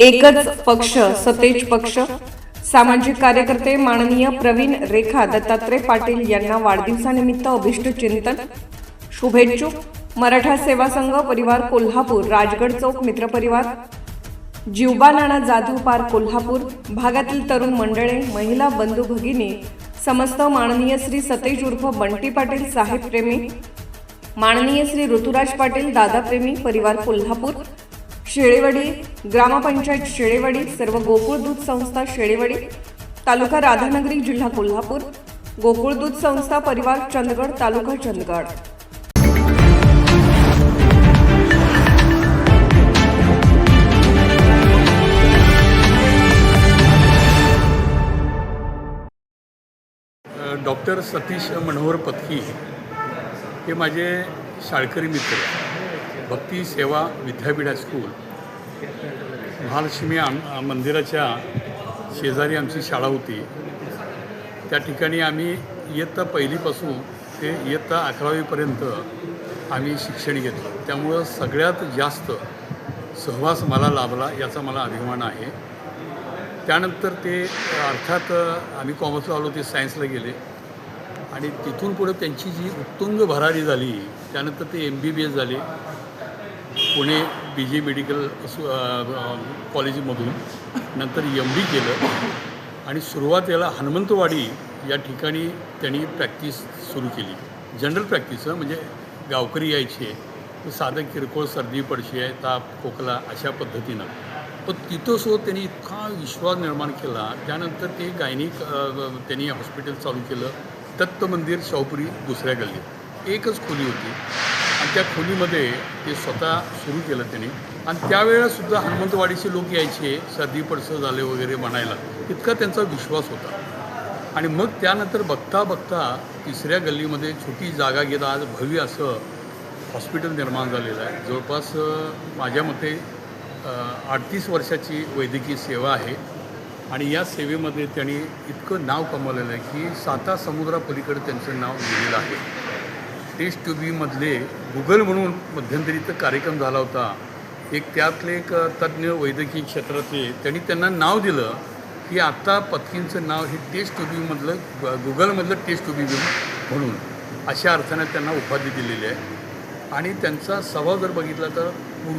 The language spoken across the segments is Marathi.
एकच पक्ष सतेज पक्ष. सामाजिक कार्यकर्ते माननीय प्रवीण रेखा दत्तात्रय पाटील यांना वाढदिवसानिमित्त अभिष्ट चिंतन. शुभेच्छुक. मराठा सेवा संघ परिवार कोल्हापूर राजगड चौक मित्रपरिवार जिवबा नाना जाधव पार्क कोल्हापूर भागातील तरुण मंडळे महिला बंधू भगिनी समस्त माननीय श्री सतेज उर्फ बंटी पाटील साहेब प्रेमी. माननीय श्री ऋतुराज पाटील दादा प्रेमी परिवार कोल्हापूर. शेळेवाडी ग्रामपंचायत शेळेवाडी सर्व गोकुळ दूध संस्था शेळेवाडी तालुका राधानगरी जिल्हा कोल्हापूर गोकुळ दूध संस्था परिवार चंदगड तालुका चंदगड. डॉक्टर सतीश मनोहर पथकी हे माझे शाळकरी मित्र भक्ती सेवा विद्यापीठ हायस्कूल. महालक्ष्मी आम मंदिराच्या शेजारी आमची शाळा होती. त्या ठिकाणी आम्ही इयत्ता पहिलीपासून ते इयत्ता अकरावीपर्यंत आम्ही शिक्षण घेतलं. त्यामुळं सगळ्यात जास्त सहवास मला लाभला याचा मला अभिमान आहे. त्यानंतर ते अर्थात आम्ही कॉमर्सला आलो ते सायन्सला गेले. आणि तिथून पुढे त्यांची जी उत्तुंग भरारी झाली त्यानंतर ते एम बी बी एस झाले. पुणे बी जे मेडिकल असो कॉलेजमधून नंतर एम डी केलं आणि सुरुवातीला हनुमंतवाडी या ठिकाणी त्यांनी प्रॅक्टिस सुरू केली. जनरल प्रॅक्टिस म्हणजे गावकरी यायचे साधं किरकोळ सर्दी पडशी आहे ताप खोकला अशा पद्धतीनं. पण तिथं त्यांनी इतका विश्वास निर्माण केला त्यानंतर ते गायनिक त्यांनी हॉस्पिटल चालू केलं. दत्त मंदिर शाहपुरी दुसऱ्या गल्लीत. एकच खोली होती. आणि त्या खोलीमध्ये ते स्वतः सुरू केलं त्यांनी. आणि त्यावेळेसुद्धा हनुमंतवाडीचे लोक यायचे सर्दी पडसं झाले वगैरे म्हणायला. इतका त्यांचा विश्वास होता. आणि मग त्यानंतर बघता बघता तिसऱ्या गल्लीमध्ये छोटी जागा घेत आज भव्य असं हॉस्पिटल निर्माण झालेलं आहे. जवळपास माझ्या मते अडतीस वर्षाची वैद्यकीय सेवा आहे. आणि या सेवेमध्ये त्यांनी इतकं नाव कमवलेलं आहे की साता समुद्रापलीकडे त्यांचं नाव लिहिलेलं आहे. टेस्ट बीमधले गुगल म्हणून मध्यंतरीत कार्यक्रम झाला होता. एक त्यातले एक तज्ज्ञ वैद्यकीय क्षेत्रातले त्यांनी त्यांना नाव दिलं की आत्ता पत्कींचं नाव हे टेस्ट टू ग- गुगलमधलं टेस्ट टू बी म्हणून अशा अर्थाने त्यांना उपाधी दिलेली आहे. आणि त्यांचा स्वभाव जर बघितला तर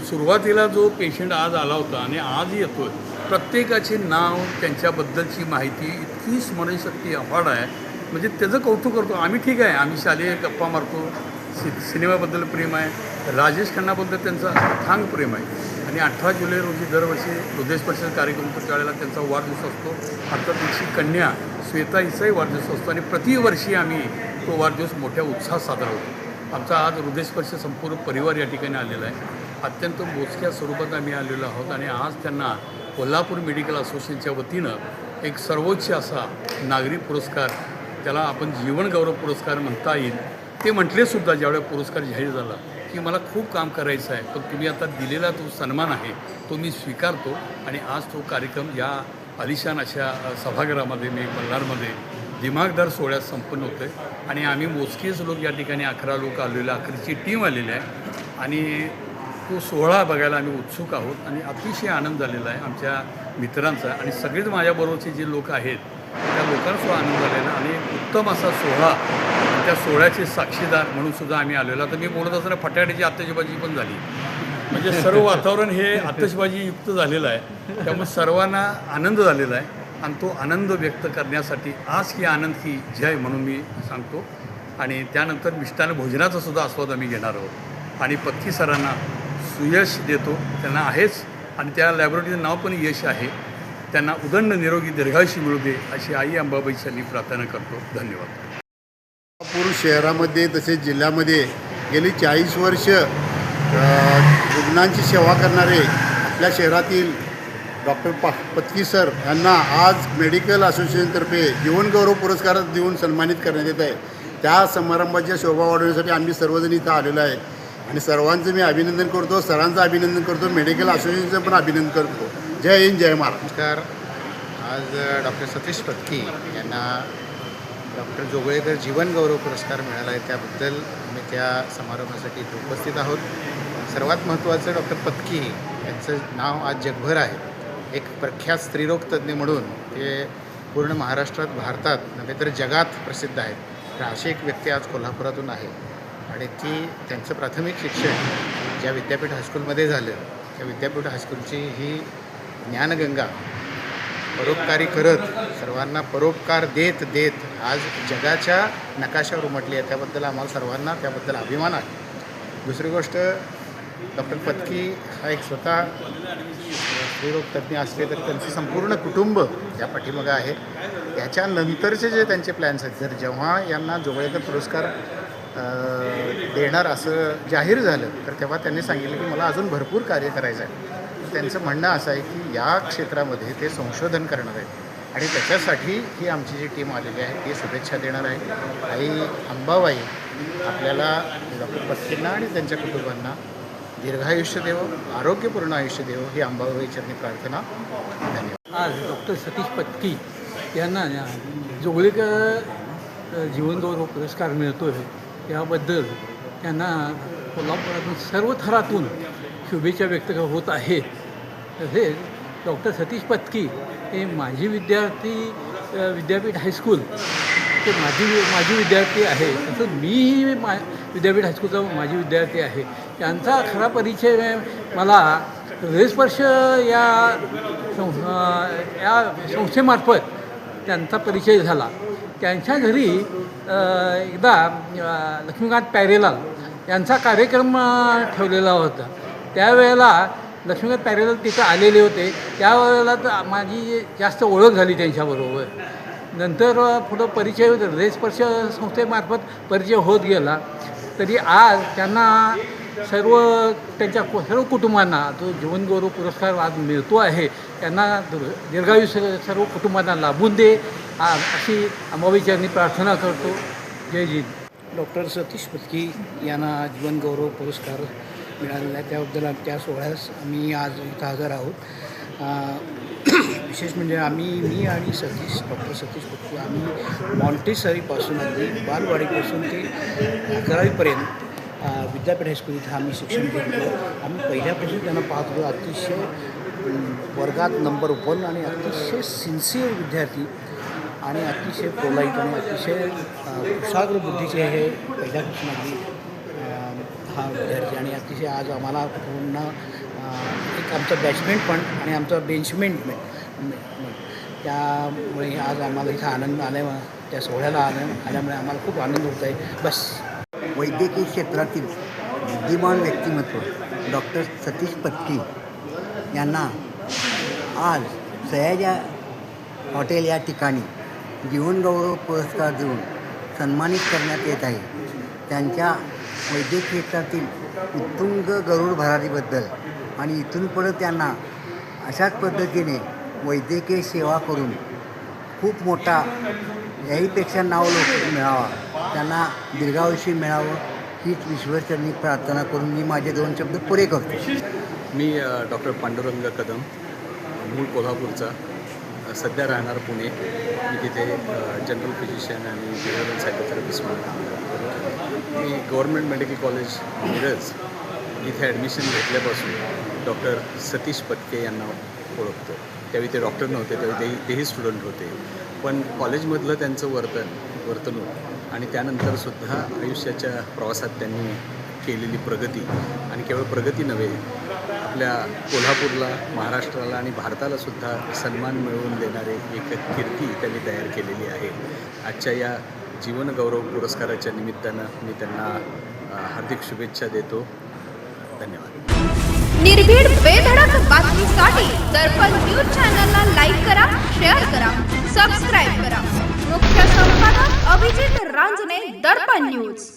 सुरुवातीला जो पेशंट आज आला होता आणि आज येतो प्रत्येकाचे नाव त्यांच्याबद्दलची माहिती इतकी स्मरणशक्ती अफाड आहे. म्हणजे त्याचं कौतुक करतो. आम्ही ठीक आहे. आम्ही शालेय गप्पा मारतो. सि सिनेमाबद्दल प्रेम आहे. राजेश खन्नाबद्दल त्यांचा ठांग प्रेम आहे. आणि अठरा जुलै रोजी दरवर्षी हृदयस्पर्श कार्यक्रम होतो त्यावेळेला त्यांचा वाढदिवस असतो. अर्थात तिची कन्या श्वेता हिचाही वाढदिवस असतो. आणि प्रतिवर्षी आम्ही तो वाढदिवस मोठ्या उत्साहात साजरा होतो. आमचा आज हृदयस्पर्श संपूर्ण परिवार या ठिकाणी आलेला आहे. अत्यंत मोजक्या स्वरूपात आम्ही आलेलो आहोत. आणि आज त्यांना कोल्हापूर मेडिकल असोसिएशनच्या वतीनं एक सर्वोच्च असा नागरी पुरस्कार त्याला आपण जीवनगौरव पुरस्कार म्हणता येईल. ते म्हटलेसुद्धा ज्यावेळेला पुरस्कार जाहीर झाला की मला खूप काम करायचं आहे. पण तुम्ही आता दिलेला तो सन्मान आहे तो मी स्वीकारतो. आणि आज तो कार्यक्रम या आलिशान अशा सभागृहामध्ये मी बल्लारमध्ये दिमागदार सोहळ्यात संपन्न होतो आहे आणि आम्ही मोजकेच लोक या ठिकाणी अकरा लोक आलेले अकराची टीम आलेली आहे. आणि तो सोहळा बघायला आम्ही उत्सुक आहोत. आणि अतिशय आनंद झालेला आहे आमच्या मित्रांचा. आणि सगळेच माझ्याबरोबरचे जे लोक आहेत त्या लोकांसुद्धा आनंद झालेला आणि उत्तम असा सोहळा त्या सोहळ्याचे साक्षीदार म्हणून सुद्धा आम्ही आलेलो आता मी बोलत असताना फटाट्याची आतषबाजी पण झाली. म्हणजे सर्व वातावरण हे आतषबाजीयुक्त झालेलं आहे. त्यामुळे सर्वांना आनंद झालेला आहे. आणि तो आनंद व्यक्त करण्यासाठी आज की आनंद की जय म्हणून मी सांगतो. आणि त्यानंतर मिष्टान्न भोजनाचा सुद्धा आस्वाद आम्ही घेणार आहोत. आणि पत्की सरांना सुयश देतो. त्यांना आहेच. आणि त्या लॅबोरेटरीचं नाव पण यश आहे. त्यांना उदंड निरोगी दीर्घायुषी मिळू दे अशी आई अंबाबाईसाठी प्रार्थना करतो. धन्यवाद. कोल्हापूर शहरामध्ये तसेच जिल्ह्यामध्ये गेली चाळीस वर्ष रुग्णांची सेवा करणारे आपल्या शहरातील डॉक्टर पा पत्की सर यांना आज मेडिकल असोसिएशनतर्फे जीवनगौरव पुरस्कार देऊन सन्मानित करण्यात येत आहे. त्या समारंभाच्या शोभा वाढवण्यासाठी आम्ही सर्वजण इथं आलेलो आहे. आणि सर्वांचं मी अभिनंदन करतो सरांचं अभिनंदन करतो मेडिकल असोसिएशनचं पण अभिनंदन करतो. जय हिंद जय महाराज. नमस्कार. आज डॉक्टर सतीश पत्की यांना डॉक्टर जोगळेकर जीवन गौरव पुरस्कार मिळाला आहे. त्याबद्दल आम्ही त्या समारंभासाठी इथे उपस्थित आहोत. सर्वात महत्त्वाचं डॉक्टर पत्की यांचं नाव आज जगभर आहे. एक प्रख्यात स्त्रीरोग तज्ज्ञ म्हणून ते पूर्ण महाराष्ट्रात भारतात नव्हे तर जगात प्रसिद्ध आहेत. तर अशी एक व्यक्ती आज कोल्हापुरातून आहे. आणि ती त्यांचं प्राथमिक शिक्षण ज्या विद्यापीठ हायस्कूलमध्ये झालं त्या विद्यापीठ हायस्कूलची ही ज्ञानगंगा. परोपकारी करत सर्वांना परोपकार देत देत. आज जगाच्या नकाशावर उमटली आहे. त्याबद्दल आम्हाला सर्वांना त्याबद्दल अभिमान आहे. दुसरी गोष्ट डॉक्टर पत्की हा एक स्वतः स्त्रीरोग तज्ज्ञ असले तर त्यांचं संपूर्ण कुटुंब या पाठीमागं आहे. याच्यानंतरचे जे त्यांचे प्लॅन्स आहेत जर जेव्हा यांना जोगळेकर पुरस्कार देणार असं जाहीर झालं तर तेव्हा त्यांनी सांगितलं की मला अजून भरपूर कार्य करायचं आहे. त्यांचं म्हणणं असं आहे की या क्षेत्रामध्ये ते संशोधन करणार आहेत. आणि त्याच्यासाठी ही आमची जी टीम आलेली आहे ती शुभेच्छा देणार आहे. आई अंबाबाई आपल्याला डॉक्टर पत्कींना आणि त्यांच्या कुटुंबांना दीर्घायुष्य देव आरोग्यपूर्ण आयुष्य देव ही अंबाबाई चरणी प्रार्थना. धन्यवाद. आज डॉक्टर सतीश पत्की यांना जोगळेकर जीवनगौरव पुरस्कार मिळतो आहे याबद्दल त्यांना कोल्हापुरातून सर्व थरातून शुभेच्छा व्यक्त होत आहेत. तसेच डॉक्टर सतीश पत्की हे माजी विद्यार्थी विद्यापीठ हायस्कूल ते माजी माजी विद्यार्थी आहे. तसंच मीही मा विद्यापीठ हायस्कूलचा माजी विद्यार्थी आहे. त्यांचा खरा परिचय मला हृदयस्पर्श या सं या संस्थेमार्फत त्यांचा परिचय झाला. त्यांच्या घरी एकदा लक्ष्मीकांत पॅरेलाल यांचा कार्यक्रम ठेवलेला होता. त्यावेळेला लक्ष्मीकांत पॅरेलल तिथं आलेले होते. त्यावेळेला तर माझी जास्त ओळख झाली त्यांच्याबरोबर. नंतर पुढं परिचय होत हृदयस्पर्श संस्थेमार्फत परिचय होत गेला. तरी आज त्यांना सर्व त्यांच्या सर्व कुटुंबांना जो जीवनगौरव पुरस्कार आज मिळतो आहे त्यांना दुर् दीर्घायुष्य सर्व कुटुंबांना लाभून दे. अशी अंबाबाईच्यांनी प्रार्थना करतो. जय जी डॉक्टर सतीश पत्की यांना जीवनगौरव पुरस्कार मिळालेला आहे त्याबद्दल त्या सोहळ्यास आम्ही आज इथं हजर आहोत. विशेष म्हणजे आम्ही मी आणि सतीश डॉक्टर सतीश पत्की आम्ही मॉन्टेसरीपासून अगदी बालवाडीपासून ते अकरावीपर्यंत विद्यापीठ हायस्कूल इथं आम्ही शिक्षण घेतलो. आम्ही पहिल्यापासून त्यांना पाहत होतो अतिशय वर्गात नंबर वन आणि अतिशय सिन्सिअर विद्यार्थी आणि अतिशय पोलाईट आणि अतिशय कुशाग्र बुद्धीचे हे पहिल्यापासून अगदी हा विद्यार्थी आणि अतिशय आज आम्हाला पूर्ण एक आमचं बॅचमेंट पण आणि आमचं बेंचमेंट त्यामुळे आज आम्हाला इथं आनंद आल्या त्या सोहळ्याला आनंद आल्यामुळे आम्हाला खूप आनंद होत आहे. बस. वैद्यकीय क्षेत्रातील बुद्धिमान व्यक्तिमत्व डॉक्टर सतीश पत्की यांना आज सयाजा हॉटेल या ठिकाणी जीवनगौरव पुरस्कार देऊन सन्मानित करण्यात येत आहे. त्यांच्या वैद्यकीय क्षेत्रातील उत्तुंग गरुड भरारीबद्दल आणि इथून पुढं त्यांना अशाच पद्धतीने वैद्यकीय सेवा करून खूप मोठा याहीपेक्षा नाव लोक मिळावा त्यांना दीर्घायुष्य मिळावं हीच विश्वचरणी प्रार्थना करून मी माझे दोन शब्द पुरे करतो. मी डॉक्टर पांडुरंग कदम मूळ कोल्हापूरचा. सध्या राहणार पुणे. मी तिथे जनरल फिजिशियन आणि बिहेवियरल सायकोथेरपिस्ट म्हणून काम करतो. मी गव्हर्नमेंट मेडिकल कॉलेज मिरज इथे ॲडमिशन घेतल्यापासून डॉक्टर सतीश पत्के यांना ओळखतो. त्यावेळी ते डॉक्टर नव्हते त्यावेळी तेही तेही स्टुडंट होते. पण कॉलेजमधलं त्यांचं वर्तन वर्तणूक आणि त्यानंतरसुद्धा आयुष्याच्या प्रवासात त्यांनी केलेली प्रगती आणि केवळ प्रगती नव्हे आपल्या कोल्हापूरला महाराष्ट्राला आणि भारताला सुद्धा सन्मान मिळवून देणारे एक कीर्ती त्यांनी तयार केलेली आहे. आजच्या या जीवनगौरव पुरस्काराच्या निमित्तानं मी त्यांना हार्दिक शुभेच्छा देतो. धन्यवाद. निर्भीड बेधडक बातमीसाठी दर्पण न्यूज चॅनलला लाईक करा शेअर करा सबस्क्राईब करा. मुख्य संपादक अभिजित रांजणे दर्पण न्यूज.